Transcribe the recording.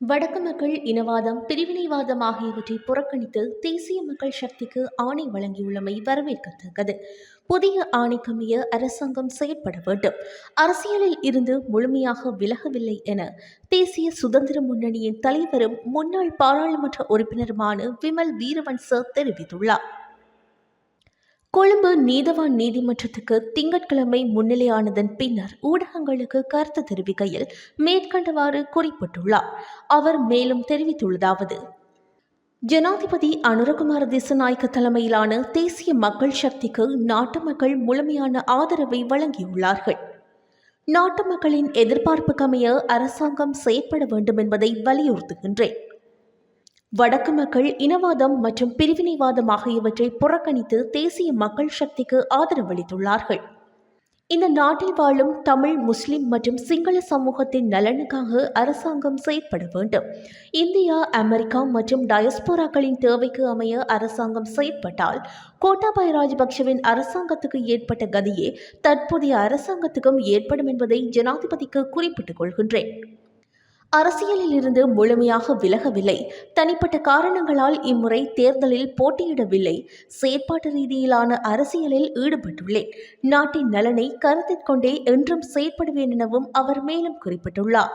வடக்கு மக்கள் இனவாதம் பிரிவினைவாதம் ஆகியவற்றை புறக்கணித்து தேசிய மக்கள் சக்திக்கு ஆணை வழங்கியுள்ளமை வரவேற்கத்தக்கது. புதிய ஆணைக்கமைய அரசாங்கம் செயற்பட வேண்டும். அரசியலில் இருந்து முழுமையாக விலகவில்லை என தேசிய சுதந்திர முன்னணியின் தலைவரும் முன்னாள் பாராளுமன்ற உறுப்பினருமான விமல் வீரவன்ச தெரிவித்துள்ளார். கொழும்பு நீதவான் நீதிமன்றத்துக்கு திங்கட்கிழமை முன்னிலையானதன் பின்னர் ஊடகங்களுக்கு கருத்து தெரிவிக்கையில் மேற்கண்டவாறு குறிப்பிட்டுள்ளார். அவர் மேலும் தெரிவித்துள்ளதாவது ஜனாதிபதி அனுரகுமார திசநாயக்க தலைமையிலான தேசிய மக்கள் சக்திக்கு நாட்டு மக்கள் முழுமையான ஆதரவை வழங்கியுள்ளார்கள். நாட்டு மக்களின் எதிர்பார்ப்புக்கமைய அரசாங்கம் செயற்பட வேண்டும் என்பதை வலியுறுத்துகின்றேன். வடக்கு மக்கள் இனவாதம் மற்றும் பிரிவினைவாதம் ஆகியவற்றை புறக்கணித்து தேசிய மக்கள் சக்திக்கு ஆதரவளித்துள்ளார்கள் இந்த நாட்டில் வாழும் தமிழ் முஸ்லிம் மற்றும் சிங்கள சமூகத்தின் நலனுக்காக அரசாங்கம் செயற்பட வேண்டும். இந்தியா அமெரிக்கா மற்றும் டயஸ்போராக்களின் தேவைக்கு அமைய அரசாங்கம் செயற்பட்டால் கோட்டாபாய் ராஜபக்சவின் அரசாங்கத்துக்கு ஏற்பட்ட கதியே தற்போதைய அரசாங்கத்துக்கும் ஏற்படும் என்பதை ஜனாதிபதிக்கு குறிப்பிட்டுக் கொள்கின்றேன். அரசியலில் இருந்து முழுமையாக விலகவில்லை. தனிப்பட்ட காரணங்களால் இம்முறை தேர்தலில் போட்டியிடவில்லை. செயற்பாட்டு ரீதியிலான அரசியலில் ஈடுபட்டுள்ளேன். நாட்டின் நலனை கருத்தில் கொண்டே என்றும் செயற்படுவேன் எனவும் அவர் மேலும் குறிப்பிட்டுள்ளார்.